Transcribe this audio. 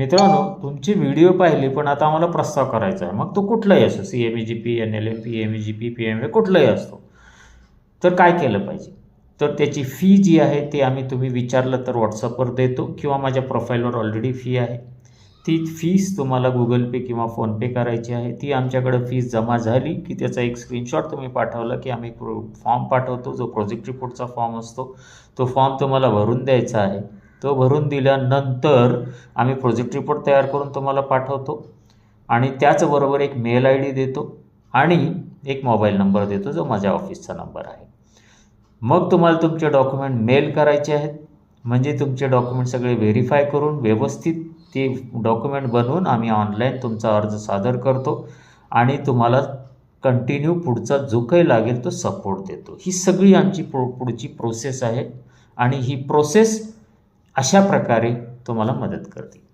मित्रांनो तुमचे व्हिडिओ पाहिले पण आता आम्हाला प्रस्ताव करायचा आहे. मग तो कुठलाही असो C M E G P N L M P M E G P P M A कुठलाही असतो तर काय केलं पाहिजे? तर त्याची फी जी आहे ती आम्ही तुम्ही विचारलं तर व्हॉट्सअपवर देतो किंवा माझ्या प्रोफाईलवर ऑलरेडी फी आहे. ती फीस तुम्हाला गुगल पे किंवा फोनपे करायची आहे. ती आमच्याकडं फीस जमा झाली की त्याचा एक स्क्रीनशॉट तुम्ही पाठवला की आम्ही प्रो फॉर्म पाठवतो. जो प्रोजेक्ट रिपोर्टचा फॉर्म असतो तो फॉर्म तुम्हाला भरून द्यायचा आहे. तो भरून दिल्यानंतर आम्ही प्रोजेक्ट रिपोर्ट तयार करून तुम्हाला पाठवतो. आणि त्याचबरोबर एक मेल आय डी देतो आणि एक मोबाईल नंबर देतो जो माझ्या ऑफिसचा नंबर आहे. मग तुम्हाला तुमचे डॉक्युमेंट मेल करायचे आहेत. म्हणजे तुमचे डॉक्युमेंट सगळे व्हेरीफाय करून व्यवस्थित ते डॉक्युमेंट बनवून आम्ही ऑनलाईन तुमचा अर्ज सादर करतो आणि तुम्हाला कंटिन्यू पुढचा जो काही लागेल तो सपोर्ट देतो. ही सगळी आमची प्रो पुढची प्रोसेस आहे. आणि ही प्रोसेस अशा प्रकारे तुम्हाला मदत करते